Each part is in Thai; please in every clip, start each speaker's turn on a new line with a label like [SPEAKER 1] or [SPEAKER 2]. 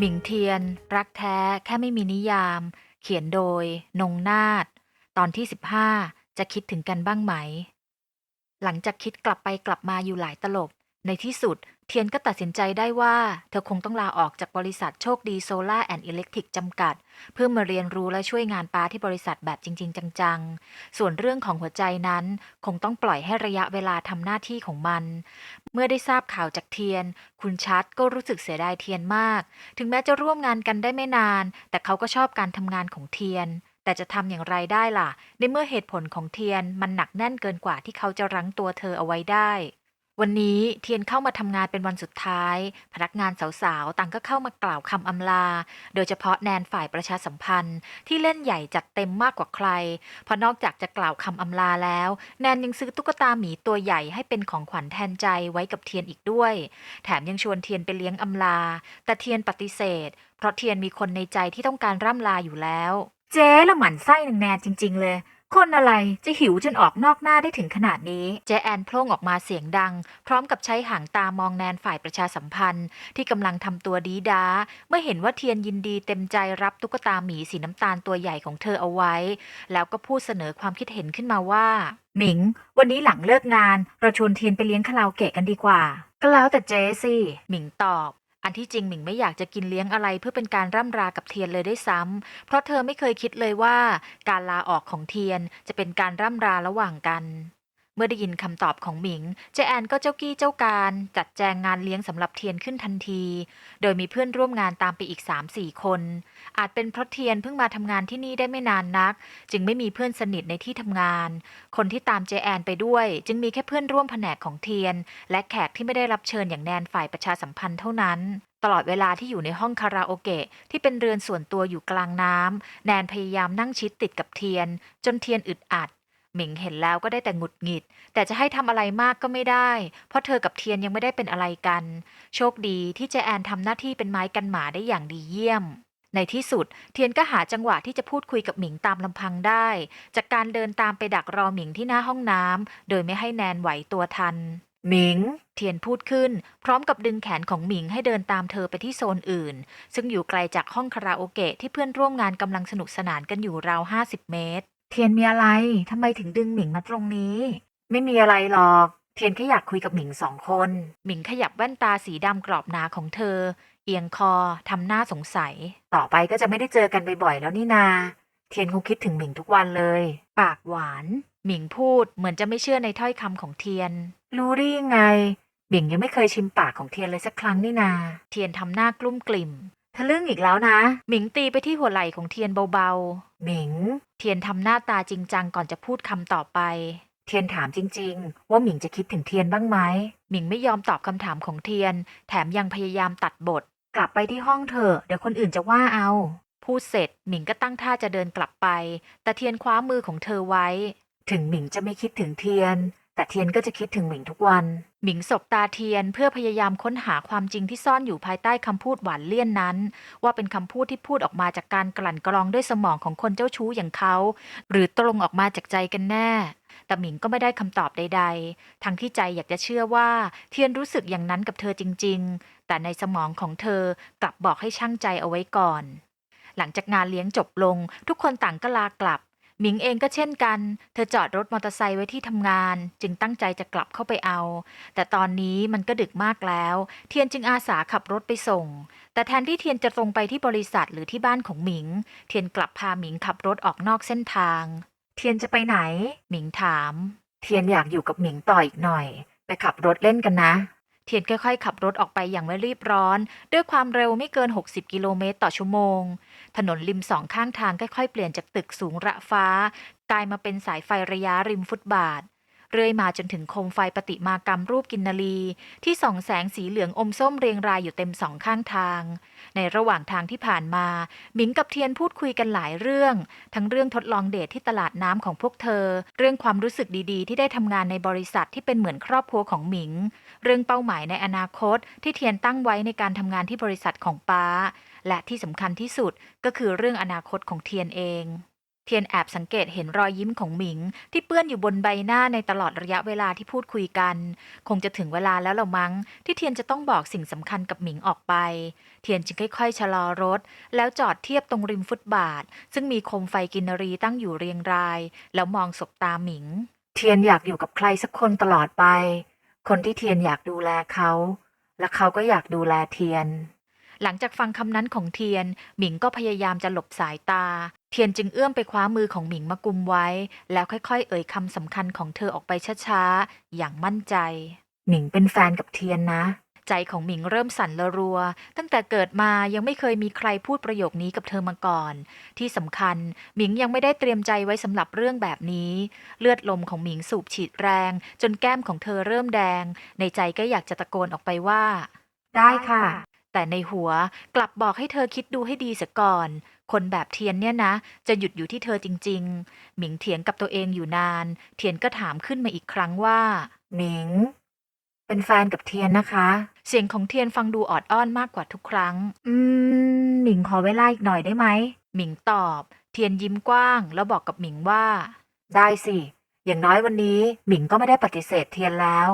[SPEAKER 1] หมิงเทียน รักแท้แค่ไม่มีนิยาม เขียนโดย นงนาฏตอนที่ 15 จะคิดถึงกันบ้างไหม หลังจากคิดกลับไปกลับมาอยู่หลายตลบ ในที่สุดเทียนก็ตัดสินใจได้ว่า เธอคงต้องลาออกจากบริษัทโชคดีโซล่าแอนด์อิเล็กทริกจำกัด เพื่อมาเรียนรู้และช่วยงานป้าที่บริษัทแบบจริง ๆ จังๆ ส่วนเรื่องของหัวใจนั้น คงต้องปล่อยให้ระยะเวลาทำหน้าที่ของมัน เมื่อได้ทราบข่าวจากเทียน คุณชัดก็รู้สึกเสียดายเทียนมาก ถึงแม้จะร่วมงานกันได้ไม่นาน แต่เขาก็ชอบการทำงานของเทียนแต่จะทำอย่างไรได้ล่ะ ในเมื่อเหตุผลของเทียนมันหนักแน่นเกินกว่าที่เขาจะรั้งตัวเธอเอาไว้ได้ วันนี้เทียนเข้ามาทำงานเป็นวันสุดท้าย พนักงานสาวๆ ต่างก็เข้ามากล่าวคำอำลา โดยเฉพาะแนนฝ่ายประชาสัมพันธ์ ที่เล่นใหญ่จัดเต็มมากกว่าใคร เพราะนอกจากจะกล่าวคำอำลาแล้ว แนนยังซื้อตุ๊กตาหมีตัวใหญ่ให้เป็นของขวัญแทนใจไว้กับเทียนอีกด้วย แถมยังชวนเทียนไปเลี้ยงอำลา แต่เทียนปฏิเสธ เพราะเทียนมีคนในใจที่ต้องการร่ำลาอยู่แล้ว เจ๊ละหมั่นไส้นางแนนจริง ๆ เลย คนอะไรจะหิวจนออกนอกหน้าได้ถึงขนาดนี้ เจแอนโพล่งออกมาเสียงดัง พร้อมกับใช้หางตามองแนนฝ่ายประชาสัมพันธ์ ที่กำลังทำตัวดีด้า เมื่อเห็นว่าเทียนยินดีเต็มใจรับตุ๊กตาหมีสีน้ำตาลตัวใหญ่ของเธอเอาไว้ แล้วก็พูดเสนอความคิดเห็นขึ้นมาว่า หมิง วันนี้หลังเลิกงาน เราชวนเทียนไปเลี้ยงคาราโอเกะกันดีกว่า ก็แล้วแต่เจสิหมิงตอบ อันที่จริงหมิงไม่อยากจะกินเลี้ยงอะไรเพื่อเป็นการร่ำรากับเทียนเลยได้วยซ้ำ เพราะเธอไม่เคยคิดเลยว่า การลาออกของเทียนจะเป็นการร่ำราระหว่างกัน เมื่อได้ยินคำตอบของหมิง เจแอนก็เจ้ากี้เจ้าการ จัดแจงงานเลี้ยงสำหรับเทียนขึ้นทันที โดยมีเพื่อนร่วมงานตามไปอีก 3-4 คน อาจเป็นเพราะเทียนเพิ่งมาทำงานที่นี่ได้ไม่นานนัก จึงไม่มีเพื่อนสนิทในที่ทำงาน คนที่ตามเจแอนไปด้วย จึงมีแค่เพื่อนร่วมแผนกของเทียน และแขกที่ไม่ได้รับเชิญอย่างแนนฝ่ายประชาสัมพันธ์เท่านั้นตลอดเวลาที่อยู่ในห้องคาราโอเกะที่เป็นเรือนส่วนตัวอยู่กลางน้ำแนนพยายามนั่งชิดติดกับเทียน จนเทียนอึดอัด หมิงเห็นแล้วก็ได้แต่หงุดหงิด แต่จะให้ทำอะไรมากก็ไม่ได้ เพราะเธอกับเทียนยังไม่ได้เป็นอะไรกัน โชคดีที่เจแอนทำหน้าที่เป็นไม้กันหมาได้อย่างดีเยี่ยม ในที่สุด เทียนก็หาจังหวะที่จะพูดคุยกับหมิงตามลำพังได้ จากการเดินตามไปดักรอหมิงที่หน้าห้องน้ำโดยไม่ให้แนนไหวตัวทันหมิง เทียนพูดขึ้น พร้อมกับดึงแขนของหมิงให้เดินตามเธอไปที่โซนอื่น ซึ่งอยู่ไกลจากห้องคาราโอเกะที่เพื่อนร่วมงานกำลังสนุกสนานกันอยู่ราวห้าสิบเมตร เทียนมีอะไรทำไมถึงดึงหมิงมาตรงนี้ ไม่มีอะไรหรอก เทียนแค่อยากคุยกับหมิงสองคน หมิงขยับแว่นตาสีดำกรอบหนาของเธอ เอียงคอทำหน้าสงสัย ต่อไปก็จะไม่ได้เจอกันบ่อยๆแล้วนี่นา เทียนคงคิดถึงหมิงทุกวันเลย ปากหวาน หมิงพูดเหมือนจะไม่เชื่อในถ้อยคำของเทียน รู้ได้ยังไงหมิงยังไม่เคยชิมปากของเทียนเลยสักครั้งนี่นา เทียนทำหน้ากลุ้มกลิ่ม ทะลึ่งอีกแล้วนะ หมิงตีไปที่หัวไหล่ของเทียนเบาๆ หมิง เทียนทำหน้าตาจริงจังก่อนจะพูดคำต่อไป เทียนถามจริง ๆ ว่าหมิงจะคิดถึงเทียนบ้างไหม หมิงไม่ยอมตอบคำถามของเทียน แถมยังพยายามตัดบท กลับไปที่ห้องเถอะเดี๋ยวคนอื่นจะว่าเอา พูดเสร็จหมิงก็ตั้งท่าจะเดินกลับไป แต่เทียนคว้ามือของเธอไว้ ถึงหมิงจะไม่คิดถึงเทียน แต่เทียนก็จะคิดถึงหมิงทุกวัน หมิงสบตาเทียนเพื่อพยายามค้นหาความจริงที่ซ่อนอยู่ภายใต้คำพูดหวานเลี่ยนนั้น ว่าเป็นคำพูดที่พูดออกมาจากการกลั่นกรองด้วยสมองของคนเจ้าชู้อย่างเขา หรือตรงออกมาจากใจกันแน่ แต่หมิงก็ไม่ได้คำตอบใด ๆ ทั้งที่ใจอยากจะเชื่อว่า เทียนรู้สึกอย่างนั้นกับเธอจริง ๆ แต่ในสมองของเธอกลับบอกให้ช่างใจเอาไว้ก่อน หลังจากงานเลี้ยงจบลง ทุกคนต่างก็ลากลับ หมิงเองก็เช่นกัน เธอจอดรถมอเตอร์ไซค์ไว้ที่ทำงาน จึงตั้งใจจะกลับเข้าไปเอา แต่ตอนนี้มันก็ดึกมากแล้ว เทียนจึงอาสาขับรถไปส่ง แต่แทนที่เทียนจะตรงไปที่บริษัทหรือที่บ้านของหมิง เทียนกลับพาหมิงขับรถออกนอกเส้นทาง เทียนจะไปไหน หมิงถาม เทียนอยากอยู่กับหมิงต่ออีกหน่อย ไปขับรถเล่นกันนะ เทียนค่อยๆ ขับรถออกไปอย่างไม่รีบร้อน ด้วยความเร็วไม่เกิน 60 กิโลเมตรต่อชั่วโมง ถนนริมสองข้างทางค่อยๆเปลี่ยนจากตึกสูงระฟ้า กลายมาเป็นสายไฟระยะริมฟุตบาท เรื่อยมาจนถึงโคมไฟปฏิมากรรมรูปกินนารี ที่ส่องแสงสีเหลืองอมส้มเรียงรายอยู่เต็มสองข้างทาง ในระหว่างทางที่ผ่านมาหมิงกับเทียนพูดคุยกันหลายเรื่อง ทั้งเรื่องทดลองเดทที่ตลาดน้ำของพวกเธอ เรื่องความรู้สึกดีๆ ที่ได้ทำงานในบริษัทที่เป็นเหมือนครอบครัวของหมิง เรื่องเป้าหมายในอนาคตที่เทียนตั้งไว้ในการทำงานที่บริษัทของป้า และที่สำคัญที่สุดก็คือเรื่องอนาคตของเทียนเอง เทียนแอบสังเกตเห็นรอยยิ้มของหมิง ที่เปื้อนอยู่บนใบหน้าในตลอดระยะเวลาที่พูดคุยกัน คงจะถึงเวลาแล้วละมั้ง ที่เทียนจะต้องบอกสิ่งสำคัญกับหมิงออกไป เทียนจึงค่อย ๆ ชะลอรถ แล้วจอดเทียบตรงริมฟุตบาท ซึ่งมีโคมไฟกินรีตั้งอยู่เรียงราย แล้วมองสบตาหมิง เทียนอยากอยู่กับใครสักคนตลอดไป คนที่เทียนอยากดูแลเขาและเขาก็อยากดูแลเทียน หลังจากฟังคำนั้นของเทียน หมิงก็พยายามจะหลบสายตา เทียนจึงเอื้อมไปคว้ามือของหมิงมากุมไว้ แล้วค่อยๆ เอ่ยคำสำคัญของเธอออกไปช้าๆ อย่างมั่นใจ หมิงเป็นแฟนกับเทียนนะ ใจของหมิงเริ่มสั่นละรัว ตั้งแต่เกิดมายังไม่เคยมีใครพูดประโยคนี้กับเธอมาก่อน ที่สำคัญ หมิงยังไม่ได้เตรียมใจไว้สำหรับเรื่องแบบนี้ เลือดลมของหมิงสูบฉีดแรง จนแก้มของเธอเริ่มแดง ในใจก็อยากจะตะโกนออกไปว่า ได้ค่ะ แต่ในหัวกลับบอกให้เธอคิดดูให้ดีเสียก่อน คนแบบเทียนเนี่ยนะ จะหยุดอยู่ที่เธอจริง ๆ หมิงเถียงกับตัวเองอยู่นาน เทียนก็ถามขึ้นมาอีกครั้งว่า หมิง เป็นแฟนกับเทียนนะคะ เสียงของเทียนฟังดูออดอ้อนมากกว่าทุกครั้ง อืม หมิงขอเวลาอีกหน่อยได้ไหม หมิงตอบ เทียนยิ้มกว้าง แล้วบอกกับหมิงว่า ได้สิ อย่างน้อยวันนี้ หมิงก็ไม่ได้ปฏิเสธเทียนแล้ว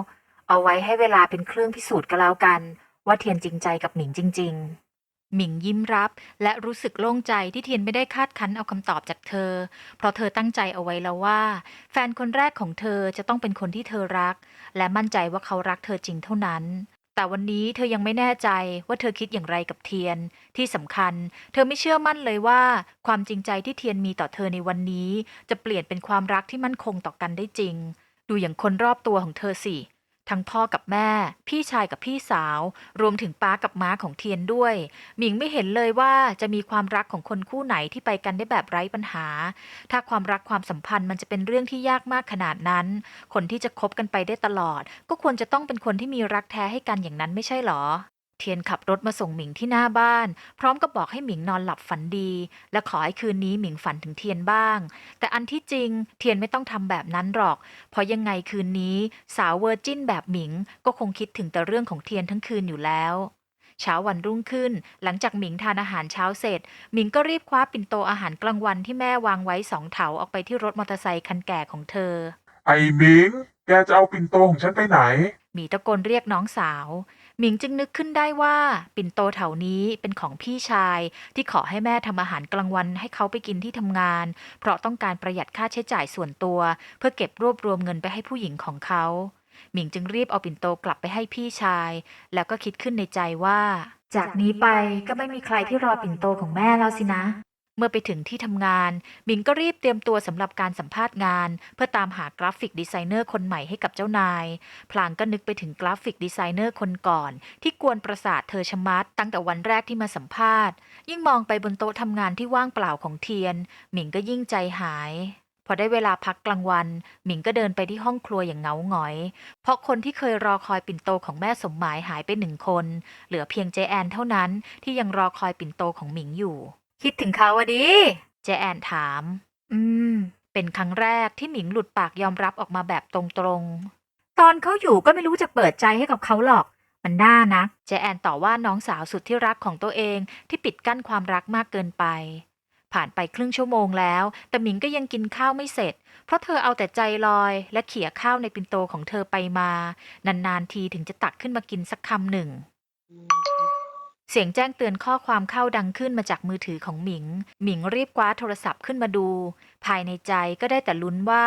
[SPEAKER 1] เอาไว้ให้เวลาเป็นเครื่องพิสูจน์ก็แล้วกัน ว่าเทียนจริงใจกับหมิงจริง ๆหมิงยิ้มรับ และรู้สึกโล่งใจที่เทียนไม่ได้คาดคั้นเอาคำตอบจากเธอ เพราะเธอตั้งใจเอาไว้แล้วว่า แฟนคนแรกของเธอจะต้องเป็นคนที่เธอรัก และมั่นใจว่าเขารักเธอจริงเท่านั้น แต่วันนี้เธอยังไม่แน่ใจว่าเธอคิดอย่างไรกับเทียน ที่สำคัญ เธอไม่เชื่อมั่นเลยว่า ความจริงใจที่เทียนมีต่อเธอในวันนี้ จะเปลี่ยนเป็นความรักที่มั่นคงต่อกันได้จริง ดูอย่างคนรอบตัวของเธอสิ ทั้งพ่อกับแม่ พี่ชายกับพี่สาว รวมถึงป้ากับม้าของเทียนด้วย หมิงไม่เห็นเลยว่าจะมีความรักของคนคู่ไหนที่ไปกันได้แบบไร้ปัญหา ถ้าความรักความสัมพันธ์มันจะเป็นเรื่องที่ยากมากขนาดนั้น คนที่จะคบกันไปได้ตลอด ก็ควรจะต้องเป็นคนที่มีรักแท้ให้กันอย่างนั้นไม่ใช่หรอ เทียนขับรถมาส่งหมิงที่หน้าบ้าน พร้อมกับบอกให้หมิงนอนหลับฝันดี และขอให้คืนนี้หมิงฝันถึงเทียนบ้าง แต่อันที่จริงเทียนไม่ต้องทำแบบนั้นหรอก เพราะยังไงคืนนี้สาวเวอร์จินแบบหมิงก็คงคิดถึงแต่เรื่องของเทียนทั้งคืนอยู่แล้วเช้าวันรุ่งขึ้น หลังจากหมิงทานอาหารเช้าเสร็จ หมิงก็รีบคว้าปิ่นโตอาหารกลางวันที่แม่วางไว้สองเถาออกไปที่รถมอเตอร์ไซคันแก่ของเธอ
[SPEAKER 2] ไอ้หมิง แกจะเอาปิ่นโตของฉันไปไหน
[SPEAKER 1] หมีตะโกนเรียกน้องสาว หมิงจึงนึกขึ้นได้ว่า ปิ่นโตแถวนี้เป็นของพี่ชาย ที่ขอให้แม่ทำอาหารกลางวันให้เขาไปกินที่ทำงาน เพราะต้องการประหยัดค่าใช้จ่ายส่วนตัว เพื่อเก็บรวบรวมเงินไปให้ผู้หญิงของเขาหมิงจึงรีบเอาปิ่นโตกลับไปให้พี่ชาย แล้วก็คิดขึ้นในใจว่า จากนี้ไปก็ไม่มีใครที่รอปิ่นโตของแม่แล้วสินะ เมื่อไปถึงที่ทำงานหมิงก็รีบเตรียมตัวสำหรับการสัมภาษณ์งาน เพื่อตามหากราฟิกดีไซเนอร์คนใหม่ให้กับเจ้านาย พลางก็นึกไปถึงกราฟิกดีไซเนอร์คนก่อน ที่กวนประสาทเธอชะมัดตั้งแต่วันแรกที่มาสัมภาษณ์ ยิ่งมองไปบนโต๊ะทำงานที่ว่างเปล่าของเทียน หมิงก็ยิ่งใจหายพอได้เวลาพักกลางวัน หมิงก็เดินไปที่ห้องครัวอย่างเหงาหงอย เพราะคนที่เคยรอคอยปิ่นโตของแม่สมหมายหายไปหนึ่งคน เหลือเพียงเจแอนเท่านั้นที่ยังรอคอยปิ่นโตของหมิงอยู่ คิดถึงเขาอะดิเจแอนถาม อืม เป็นครั้งแรกที่หมิงหลุดปากยอมรับออกมาแบบตรงๆ ตอนเขาอยู่ก็ไม่รู้จะเปิดใจให้กับเขาหรอก มันน่านะเจแอนต่อว่าน้องสาวสุดที่รักของตัวเองที่ปิดกั้นความรักมากเกินไป ผ่านไปครึ่งชั่วโมงแล้ว แต่หมิงก็ยังกินข้าวไม่เสร็จ เพราะเธอเอาแต่ใจลอย และเขี่ยข้าวในปิ่นโตของเธอไปมา นานๆทีถึงจะตักขึ้นมากินสักคำหนึ่ง เสียงแจ้งเตือนข้อความเข้าดังขึ้นมาจากมือถือของหมิง หมิงรีบคว้าโทรศัพท์ขึ้นมาดู ภายในใจก็ได้แต่ลุ้นว่า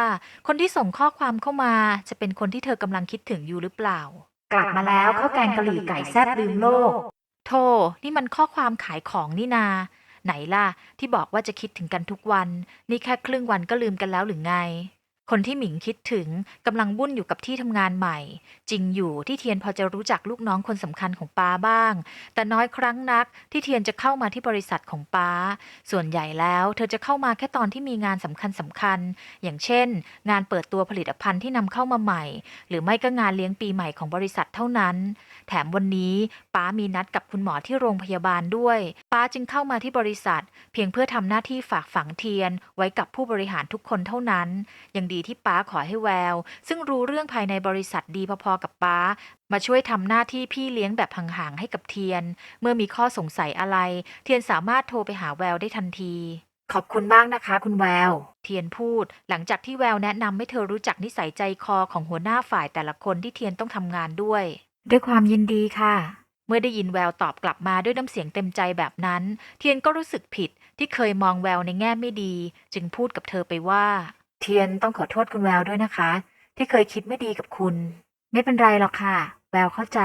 [SPEAKER 1] คนที่ส่งข้อความเข้ามา จะเป็นคนที่เธอกำลังคิดถึงอยู่หรือเปล่า กลับมาแล้วข้าวแกงกะหรี่ไก่แซ่บลืมโลกโธ่นี่มันข้อความขายของนี่นา ไหนล่ะ ที่บอกว่าจะคิดถึงกันทุกวัน นี่แค่ครึ่งวันก็ลืมกันแล้วหรือไง คนที่หมิงคิดถึงกำลังวุ่นอยู่กับที่ทำงานใหม่ จริงอยู่ที่เทียนพอจะรู้จักลูกน้องคนสำคัญของป้าบ้าง แต่น้อยครั้งนักที่เทียนจะเข้ามาที่บริษัทของป้า ส่วนใหญ่แล้ว เธอจะเข้ามาแค่ตอนที่มีงานสำคัญสำคัญๆอย่างเช่น งานเปิดตัวผลิตภัณฑ์ที่นำเข้ามาใหม่ หรือไม่ก็งานเลี้ยงปีใหม่ของบริษัทเท่านั้น แถมวันนี้ป้ามีนัดกับคุณหมอที่โรงพยาบาลด้วย ป้าจึงเข้ามาที่บริษัท เพียงเพื่อทำหน้าที่ฝากฝังเทียนไว้กับผู้บริหารทุกคนเท่านั้น ยังดีที่ป้าขอให้แวว ซึ่งรู้เรื่องภายในบริษัทดีพอๆกับป้า มาช่วยทำหน้าที่พี่เลี้ยงแบบห่างๆให้กับเทียน เมื่อมีข้อสงสัยอะไร เทียนสามารถโทรไปหาแววได้ทันที ขอบคุณมากนะคะ คุณแวว เทียนพูด หลังจากที่แววแนะนำให้เธอรู้จักนิสัยใจคอของหัวหน้าฝ่ายแต่ละคนที่เทียนต้องทำงานด้วย ด้วยความยินดีค่ะ เมื่อได้ยินแววตอบกลับมาด้วยน้ำเสียงเต็มใจแบบนั้น เทียนก็รู้สึกผิดที่เคยมองแววในแง่ไม่ดี จึงพูดกับเธอไปว่า เทียนต้องขอโทษคุณแววด้วยนะคะ ที่เคยคิดไม่ดีกับคุณ ไม่เป็นไรหรอกค่ะ แววเข้าใจ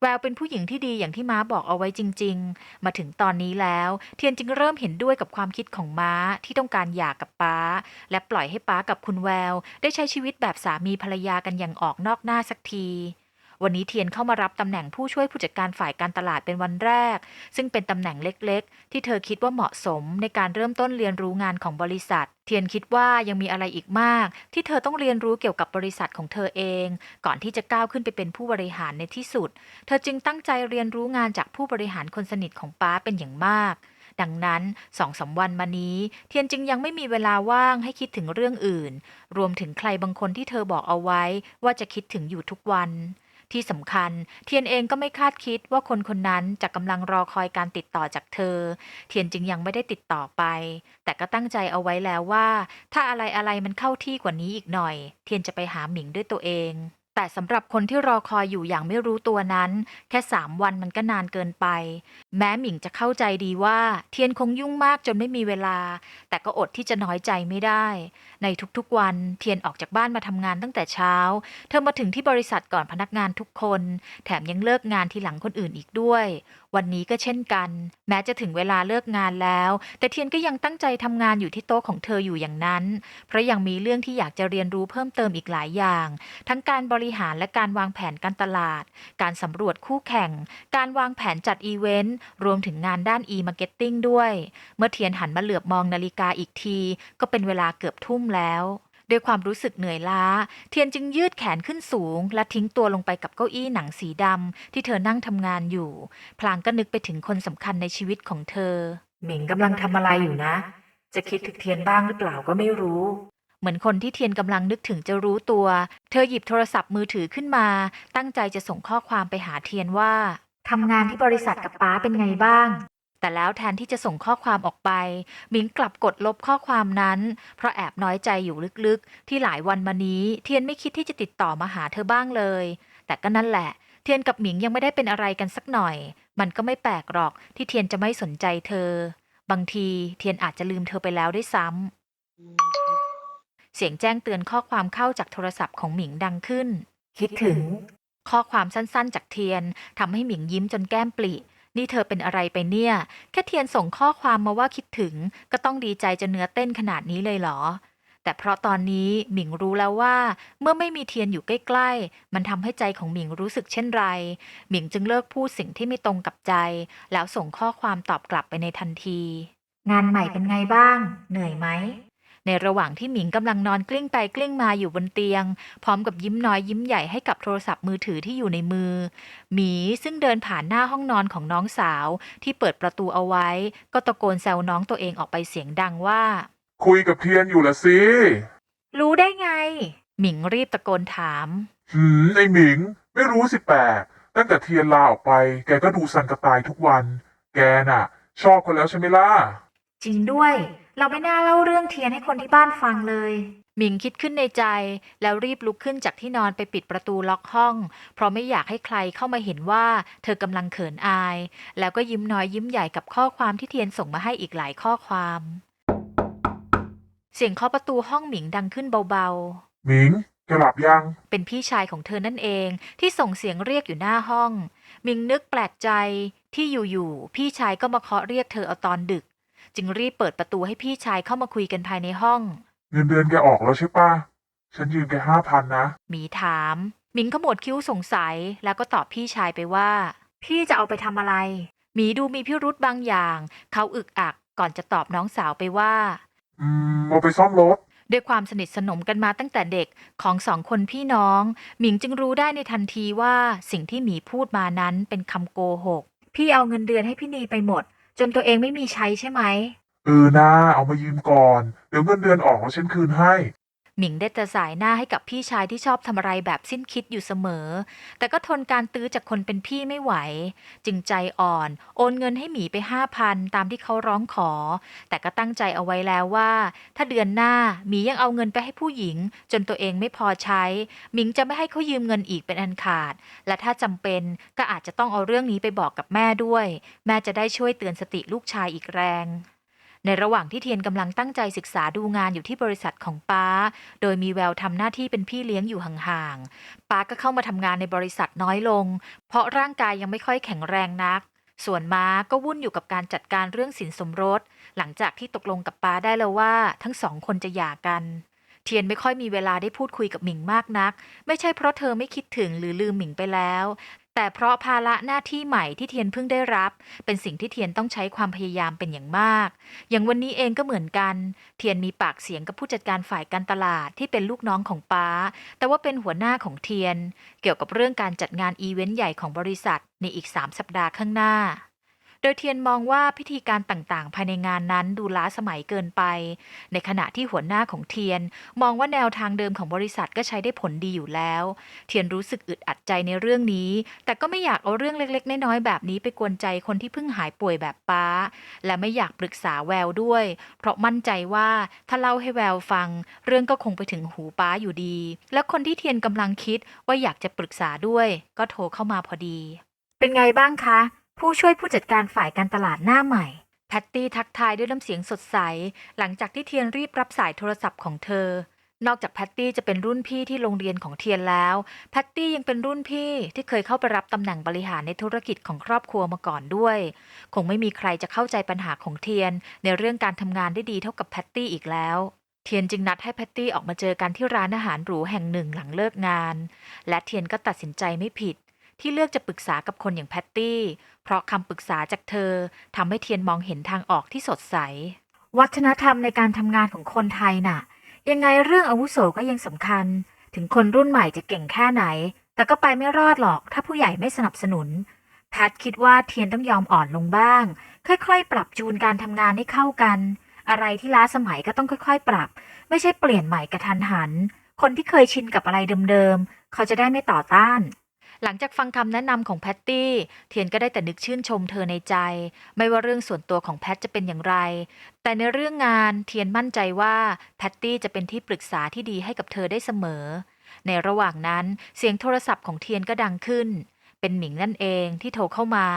[SPEAKER 1] แววเป็นผู้หญิงที่ดีอย่างที่ม้าบอกเอาไว้จริง ๆ มาถึงตอนนี้แล้ว เทียนจึงเริ่มเห็นด้วยกับความคิดของม้าที่ต้องการหย่ากับป้า และปล่อยให้ป้ากับคุณแวว ได้ใช้ชีวิตแบบสามีภรรยากันอย่างออกนอกหน้าสักที วันนี้เทียนเข้ามารับตำแหน่งผู้ช่วยผู้จัดการฝ่ายการตลาดเป็นวันแรก ซึ่งเป็นตำแหน่งเล็กๆ ที่เธอคิดว่าเหมาะสมในการเริ่มต้นเรียนรู้งานของบริษัท เทียนคิดว่ายังมีอะไรอีกมาก ที่เธอต้องเรียนรู้เกี่ยวกับบริษัทของเธอเอง ก่อนที่จะก้าวขึ้นไปเป็นผู้บริหารในที่สุด เธอจึงตั้งใจเรียนรู้งานจากผู้บริหารคนสนิทของป้าเป็นอย่างมากดังนั้นสองสามวันมานี้ เทียนจึงยังไม่มีเวลาว่างให้คิดถึงเรื่องอื่น รวมถึงใครบางคนที่เธอบอกเอาไว้ว่าจะคิดถึงอยู่ทุกวัน ที่สำคัญ เทียนเองก็ไม่คาดคิดว่าคนคนนั้นจะกำลังรอคอยการติดต่อจากเธอ เทียนจึงยังไม่ได้ติดต่อไป แต่ก็ตั้งใจเอาไว้แล้วว่า ถ้าอะไรอะไรมันเข้าที่กว่านี้อีกหน่อย เทียนจะไปหาหมิงด้วยตัวเองแต่สำหรับคนที่รอคอยอยู่อย่างไม่รู้ตัวนั้น แค่สามวันมันก็นานเกินไป แม้หมิงจะเข้าใจดีว่า เทียนคงยุ่งมากจนไม่มีเวลา แต่ก็อดที่จะน้อยใจไม่ได้ ในทุกๆวันเทียนออกจากบ้านมาทำงานตั้งแต่เช้า เธอมาถึงที่บริษัทก่อนพนักงานทุกคน แถมยังเลิกงานทีหลังคนอื่นอีกด้วย วันนี้ก็เช่นกัน แม้จะถึงเวลาเลิกงานแล้ว แต่เทียนก็ยังตั้งใจทำงานอยู่ที่โต๊ะของเธออยู่อย่างนั้น เพราะยังมีเรื่องที่อยากจะเรียนรู้เพิ่มเติมอีกหลายอย่าง ทั้งการบริหารและการวางแผนการตลาด การสำรวจคู่แข่ง การวางแผนจัดอีเวนต์ รวมถึงงานด้าน e-marketing ด้วย เมื่อเทียนหันมาเหลือบมองนาฬิกาอีกที ก็เป็นเวลาเกือบทุ่มแล้ว ด้วยความรู้สึกเหนื่อยล้า เทียนจึงยืดแขนขึ้นสูง และทิ้งตัวลงไปกับเก้าอี้หนังสีดำที่เธอนั่งทำงานอยู่ พลางก็นึกไปถึงคนสำคัญในชีวิตของเธอ หมิงกำลังทำอะไรอยู่นะ จะคิดถึงเทียนบ้างหรือเปล่าก็ไม่รู้ เหมือนคนที่เทียนกำลังนึกถึงจะรู้ตัว เธอหยิบโทรศัพท์มือถือขึ้นมา ตั้งใจจะส่งข้อความไปหาเทียนว่าทำงานที่บริษัทกับป้าเป็นไงบ้าง แต่แล้วแทนที่จะส่งข้อความออกไปหมิงกลับกดลบข้อความนั้น เพราะแอบน้อยใจอยู่ลึกๆ ที่หลายวันมานี้เทียนไม่คิดที่จะติดต่อมาหาเธอบ้างเลย แต่ก็นั่นแหละ เทียนกับหมิงยังไม่ได้เป็นอะไรกันสักหน่อย มันก็ไม่แปลกหรอกที่เทียนจะไม่สนใจเธอ บางทีเทียนอาจจะลืมเธอไปแล้วด้วยซ้ำเสียงแจ้งเตือนข้อความเข้าจากโทรศัพท์ของหมิงดังขึ้น คิดถึง ข้อความสั้นๆ จากเทียนทำให้หมิงยิ้มจนแก้มปลิ นี่เธอเป็นอะไรไปเนี่ย แค่เทียนส่งข้อความมาว่าคิดถึง ก็ต้องดีใจจนเนื้อเต้นขนาดนี้เลยเหรอ แต่เพราะตอนนี้หมิงรู้แล้วว่า เมื่อไม่มีเทียนอยู่ใกล้ๆ มันทำให้ใจของหมิงรู้สึกเช่นไร หมิงจึงเลิกพูดสิ่งที่ไม่ตรงกับใจ แล้วส่งข้อความตอบกลับไปในทันที งานใหม่เป็นไงบ้าง เหนื่อยไหม ในระหว่างที่หมิงกำลังนอนกลิ้งไปกลิ้งมาอยู่บนเตียง พร้อมกับยิ้มน้อยยิ้มใหญ่ให้กับโทรศัพท์มือถือที่อยู่ในมือ หมีซึ่งเดินผ่านหน้าห้องนอนของน้องสาว ที่เปิดประตูเอาไว้ ก็ตะโกนแซวน้องตัวเองออกไปเสียงดังว่า
[SPEAKER 2] คุยกับเทียนอยู่ละสิ
[SPEAKER 1] รู้ได้ไง หมิงรีบตะโกนถาม
[SPEAKER 2] หืมไอหมิง ไม่รู้สิแปลกตั้งแต่เทียนลาออกไป แกก็ดูสันกระตายทุกวัน แกน่ะ ชอบคนแล้วใช่ไหมล่ะ
[SPEAKER 1] จริงด้วย เราไม่น่าเล่าเรื่องเทียนให้คนที่บ้านฟังเลย หมิงคิดขึ้นในใจ แล้วรีบลุกขึ้นจากที่นอนไปปิดประตูล็อกห้อง เพราะไม่อยากให้ใครเข้ามาเห็นว่า เธอกำลังเขินอาย แล้วก็ยิ้มน้อยยิ้มใหญ่กับข้อความที่เทียนส่งมาให้อีกหลายข้อความ เสียงเคาะประตูห้องหมิงดังขึ้นเบาๆ
[SPEAKER 2] หมิงแกหลับยัง
[SPEAKER 1] เป็นพี่ชายของเธอนั่นเองที่ส่งเสียงเรียกอยู่หน้าห้อง มิงนึกแปลกใจที่อยู่ๆพี่ชายก็มาเคาะเรียกเธอเอาตอนดึก จึงรีบเปิดประตูให้พี่ชายเข้ามาคุยกันภายในห้อง
[SPEAKER 2] เงินเดือนแกออกแล้วใช่ปะฉันยืมแกห้าพันนะ
[SPEAKER 1] หมีถามมิงขมวดคิ้วสงสัย แล้วก็ตอบพี่ชายไปว่า พี่จะเอาไปทำอะไร หมีดูมีพิรุธบางอย่าง เขาอึกอักก่อนจะตอบน้องสาวไปว่า
[SPEAKER 2] อืมเอาไปซ่อมรถ
[SPEAKER 1] ด้วยความสนิทสนมกันมาตั้งแต่เด็กของสองคนพี่น้อง หมิงจึงรู้ได้ในทันทีว่าสิ่งที่หมีพูดมานั้นเป็นคำโกหก พี่เอาเงินเดือนให้พี่นีไปหมด จนตัวเองไม่มีใช้ใช่ไหม
[SPEAKER 2] เออนะเอามายืมก่อน เดี๋ยวเงินเดือนออกแล้วฉันคืนให้
[SPEAKER 1] หมิงได้แต่สายหน้าให้กับพี่ชายที่ชอบทำอะไรแบบสิ้นคิดอยู่เสมอ แต่ก็ทนการตื้อจากคนเป็นพี่ไม่ไหว จึงใจอ่อน โอนเงินให้หมีไปห้าพันตามที่เขาร้องขอ แต่ก็ตั้งใจเอาไว้แล้วว่า ถ้าเดือนหน้าหมียังเอาเงินไปให้ผู้หญิง จนตัวเองไม่พอใช้ หมิงจะไม่ให้เขายืมเงินอีกเป็นอันขาด และถ้าจำเป็นก็อาจจะต้องเอาเรื่องนี้ไปบอกกับแม่ด้วย แม่จะได้ช่วยเตือนสติลูกชายอีกแรง ในระหว่างที่เทียนกำลังตั้งใจศึกษาดูงานอยู่ที่บริษัทของป้า โดยมีแววทำหน้าที่เป็นพี่เลี้ยงอยู่ห่างๆป้าก็เข้ามาทำงานในบริษัทน้อยลง เพราะร่างกายยังไม่ค่อยแข็งแรงนัก ส่วนม้าก็วุ่นอยู่กับการจัดการเรื่องสินสมรส หลังจากที่ตกลงกับป้าได้แล้วว่า ทั้งสองคนจะหย่ากันเทียนไม่ค่อยมีเวลาได้พูดคุยกับหมิงมากนัก ไม่ใช่เพราะเธอไม่คิดถึงหรือลืมหมิงไปแล้ว แต่เพราะภาระหน้าที่ใหม่ที่เทียนเพิ่งได้รับ เป็นสิ่งที่เทียนต้องใช้ความพยายามเป็นอย่างมาก อย่างวันนี้เองก็เหมือนกัน เทียนมีปากเสียงกับผู้จัดการฝ่ายการตลาดที่เป็นลูกน้องของป้า แต่ว่าเป็นหัวหน้าของเทียน เกี่ยวกับเรื่องการจัดงานอีเวนต์ใหญ่ของบริษัทในอีก 3 สัปดาห์ข้างหน้า โดยเทียนมองว่าพิธีการต่างๆ ภายในงานนั้นดูล้าสมัยเกินไป ในขณะที่หัวหน้าของเทียน มองว่าแนวทางเดิมของบริษัทก็ใช้ได้ผลดีอยู่แล้ว เทียนรู้สึกอึดอัดใจในเรื่องนี้ แต่ก็ไม่อยากเอาเรื่องเล็ก ๆ น้อยๆแบบนี้ไปกวนใจคนที่เพิ่งหายป่วยแบบป้า และไม่อยากปรึกษาแววด้วย เพราะมั่นใจว่าถ้าเล่าให้แววฟัง เรื่องก็คงไปถึงหูป้าอยู่ดี และคนที่เทียนกำลังคิดว่าอยากจะปรึกษาด้วย ก็โทรเข้ามาพอดี เป็นไงบ้างคะ ผู้ช่วยผู้จัดการฝ่ายการตลาดหน้าใหม่ แพตตี้ทักทายด้วยน้ำเสียงสดใส หลังจากที่เทียนรีบรับสายโทรศัพท์ของเธอ นอกจากแพตตี้จะเป็นรุ่นพี่ที่โรงเรียนของเทียนแล้ว แพตตี้ยังเป็นรุ่นพี่ที่เคยเข้าไปรับตำแหน่งบริหารในธุรกิจของครอบครัวมาก่อนด้วย คงไม่มีใครจะเข้าใจปัญหาของเทียน ในเรื่องการทำงานได้ดีเท่ากับแพตตี้อีกแล้วเทียนจึงนัดให้แพตตี้ออกมาเจอกันที่ร้านอาหารหรูแห่งหนึ่งหลังเลิกงาน และเทียนก็ตัดสินใจไม่ผิด ที่เลือกจะปรึกษากับคนอย่างแพตตี้ เพราะคำปรึกษาจากเธอทำให้เทียนมองเห็นทางออกที่สดใส วัฒนธรรมในการทำงานของคนไทยน่ะ ยังไงเรื่องอาวุโสก็ยังสำคัญ ถึงคนรุ่นใหม่จะเก่งแค่ไหน แต่ก็ไปไม่รอดหรอก ถ้าผู้ใหญ่ไม่สนับสนุน แพทคิดว่าเทียนต้องยอมอ่อนลงบ้าง ค่อยๆ ปรับจูนการทำงานให้เข้ากัน อะไรที่ล้าสมัยก็ต้องค่อยๆ ปรับ ไม่ใช่เปลี่ยนใหม่กระทันหัน คนที่เคยชินกับอะไรเดิมๆ เขาจะได้ไม่ต่อต้าน หลังจากฟังคำแนะนำของแพตตี้ เทียนก็ได้แต่นึกชื่นชมเธอในใจ ไม่ว่าเรื่องส่วนตัวของแพทจะเป็นอย่างไร แต่ในเรื่องงานเทียนมั่นใจว่าแพตตี้จะเป็นที่ปรึกษาที่ดีให้กับเธอได้เสมอ ในระหว่างนั้นเสียงโทรศัพท์ของเทียนก็ดังขึ้น เป็นหมิงนั่นเองที่โทรเข้ามา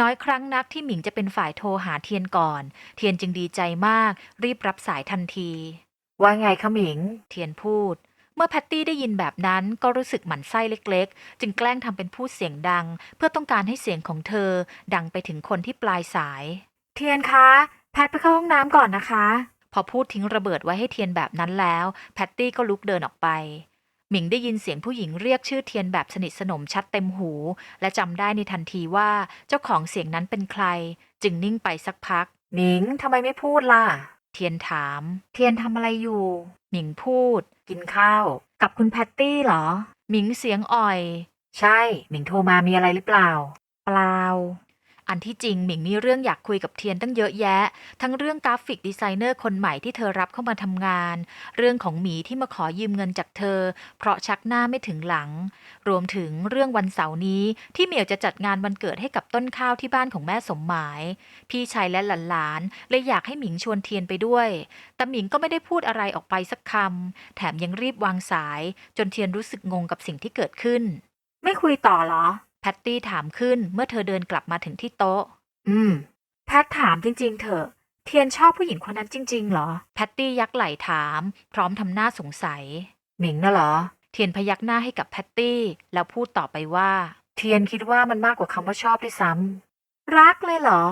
[SPEAKER 1] น้อยครั้งนักที่หมิงจะเป็นฝ่ายโทรหาเทียนก่อน เทียนจึงดีใจมาก รีบรับสายทันที ว่าไงคะหมิง เทียนพูด เมื่อแพตตี้ได้ยินแบบนั้นก็รู้สึกหมั่นไส้เล็กๆ จึงแกล้งทำเป็นพูดเสียงดัง เพื่อต้องการให้เสียงของเธอ ดังไปถึงคนที่ปลายสาย เทียนคะ แพทไปเข้าห้องน้ำก่อนนะคะ พอพูดทิ้งระเบิดไว้ให้เทียนแบบนั้นแล้ว แพตตี้ก็ลุกเดินออกไปหมิงได้ยินเสียงผู้หญิงเรียกชื่อเทียนแบบสนิทสนมชัดเต็มหู และจำได้ในทันทีว่าเจ้าของเสียงนั้นเป็นใคร จึงนิ่งไปสักพัก หมิงทำไมไม่พูดล่ะ เทียนถาม เทียนทำอะไรอยู่ หมิงพูด กินข้าว กับคุณแพตตี้เหรอ หมิงเสียงอ่อย ใช่ หมิงโทรมามีอะไรหรือเปล่า เปล่า อันที่จริงหมิงมีเรื่องอยากคุยกับเทียนตั้งเยอะแยะ ทั้งเรื่องกราฟิกดีไซเนอร์คนใหม่ที่เธอรับเข้ามาทำงาน เรื่องของหมีที่มาขอยืมเงินจากเธอ เพราะชักหน้าไม่ถึงหลัง รวมถึงเรื่องวันเสาร์นี้ ที่เหมียวจะจัดงานวันเกิดให้กับต้นข้าวที่บ้านของแม่สมหมาย พี่ชายและหลานๆเลยอยากให้หมิงชวนเทียนไปด้วย แต่หมิงก็ไม่ได้พูดอะไรออกไปสักคำแถมยังรีบวางสาย จนเทียนรู้สึกงงกับสิ่งที่เกิดขึ้น ไม่คุยต่อเหรอ พตตี้ถามขึ้นเมื่อเธอเดินกลับมาถึงที่โต๊ะ อืม แพทถามจริง ๆ เถอะ เทียนชอบผู้หญิงคนนั้นจริง ๆ เหรอ แพตตี้ยักไหล่ถาม พร้อมทำหน้าสงสัย หมิงน่ะเหรอ เทียนพยักหน้าให้กับแพตตี้ แล้วพูดต่อไปว่า เทียนคิดว่ามันมากกว่าคำว่าชอบด้วยซ้ำรักเลยเหรอ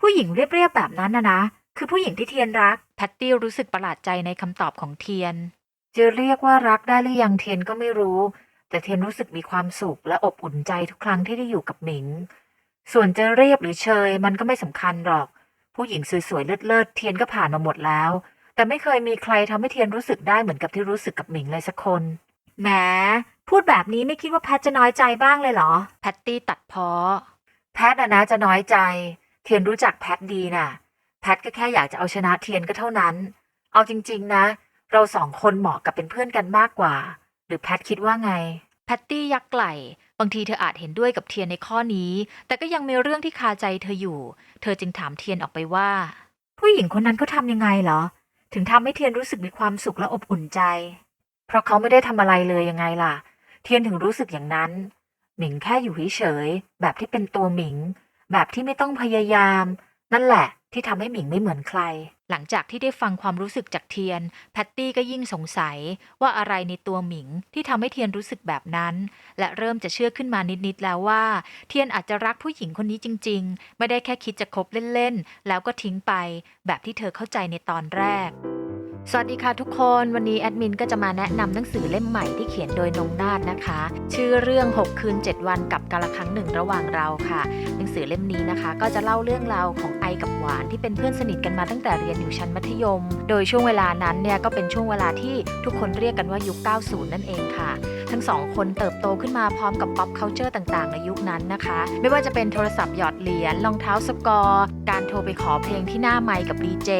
[SPEAKER 1] ผู้หญิงเรียบๆแบบนั้นนะนะ คือผู้หญิงที่เทียนรัก แพตตี้รู้สึกประหลาดใจในคำตอบของเทียน จะเรียกว่ารักได้หรือยังเทียนก็ไม่รู้ แต่เทียนรู้สึกมีความสุขและอบอุ่นใจทุกครั้งที่ได้อยู่กับหมิง ส่วนจะเรียบหรือเชยมันก็ไม่สำคัญหรอก ผู้หญิงสวยๆเลิศๆเทียนก็ผ่านมาหมดแล้ว แต่ไม่เคยมีใครทำให้เทียนรู้สึกได้เหมือนกับที่รู้สึกกับหมิงเลยสักคนแหมพูดแบบนี้ไม่คิดว่าแพทจะน้อยใจบ้างเลยเหรอ แพตตี้ตัดเพาะแพทอะนะจะน้อยใจ เทียนรู้จักแพทดีน่ะ แพทก็แค่อยากจะเอาชนะเทียนก็เท่านั้น เอาจริง ๆ นะ เราสองคนเหมาะกับเป็นเพื่อนกันมากกว่า หรือแพทคิดว่าไง แพตตี้ยักไหล บางทีเธออาจเห็นด้วยกับเทียนในข้อนี้ แต่ก็ยังมีเรื่องที่คาใจเธออยู่ เธอจึงถามเทียนออกไปว่า ผู้หญิงคนนั้นเขาทำยังไงเหรอ ถึงทำให้เทียนรู้สึกมีความสุขและอบอุ่นใจ เพราะเขาไม่ได้ทำอะไรเลยยังไงล่ะ เทียนถึงรู้สึกอย่างนั้น หมิงแค่อยู่เฉยๆแบบที่เป็นตัวหมิง แบบที่ไม่ต้องพยายาม นั่นแหละ ที่ทำให้หมิงไม่เหมือนใคร หลังจากที่ได้ฟังความรู้สึกจากเทียน แพตตี้ก็ยิ่งสงสัยว่าอะไรในตัวหมิงที่ทำให้เทียนรู้สึกแบบนั้น และเริ่มจะเชื่อขึ้นมานิดๆแล้วว่า เทียนอาจจะรักผู้หญิงคนนี้จริง ๆ ไม่ได้แค่คิดจะคบเล่นๆแล้วก็ทิ้งไป แบบที่เธอเข้าใจในตอนแรก สวัสดีค่ะทุกคนวันนี้แอดมินก็จะมาแนะนำหนังสือเล่มใหม่ที่เขียนโดยนงนาฏนะคะ ชื่อเรื่อง 6 คืน 7 วันกับกาละครั้งหนึ่งระหว่างเราค่ะ หนังสือเล่มนี้นะคะ ก็จะเล่าเรื่องราวของไอกับหวานที่เป็นเพื่อนสนิทกันมาตั้งแต่เรียนอยู่ชั้นมัธยม โดยช่วงเวลานั้นเนี่ยก็เป็นช่วงเวลาที่ทุกคนเรียกกันว่ายุค 90 นั่นเองค่ะ ทั้งสองคนเติบโตขึ้นมาพร้อมกับ pop culture ต่างๆ ในยุคนั้นนะคะ ไม่ว่าจะเป็นโทรศัพท์หยอดเหรียญรองเท้าสกอร์ การโทรไปขอเพลงที่หน้าไมค์กับดีเจ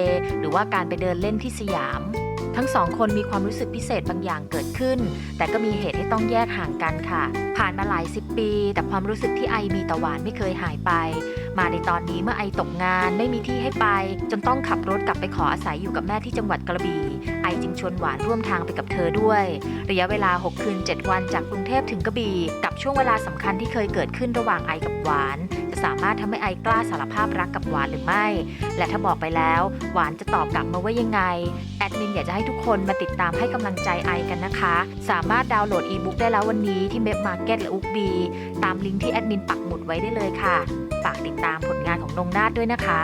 [SPEAKER 1] หรือว่าการไปเดินเล่นที่สยามทั้งสองคนมีความรู้สึกพิเศษบางอย่างเกิดขึ้น แต่ก็มีเหตุให้ต้องแยกห่างกันค่ะ ผ่านมาหลายสิบปี แต่ความรู้สึกที่ไอมีต่อหวานไม่เคยหายไป มาในตอนนี้เมื่อไอตกงานไม่มีที่ให้ไป จนต้องขับรถกลับไปขออาศัยอยู่กับแม่ที่จังหวัดกระบี่ไอจึงชวนหวานร่วมทางไปกับเธอด้วย ระยะเวลา 6 คืน 7 วันจากกรุงเทพถึงกระบี่กับช่วงเวลาสำคัญที่เคยเกิดขึ้นระหว่างไอกับหวาน สามารถทำให้ไอกล้าสารภาพรักกับหวานหรือไม่ และถ้าบอกไปแล้ว หวานจะตอบกลับมาว่ายังไง แอดมินอยากจะให้ทุกคนมาติดตามให้กำลังใจไอกันนะคะ สามารถดาวน์โหลดอีบุ๊กได้แล้ววันนี้ที่เว็บมาร์เก็ตและอุกบีตามลิงก์ที่แอดมินปักหมุดไว้ได้เลยค่ะ ฝากติดตามผลงานของนงนาดด้วยนะคะ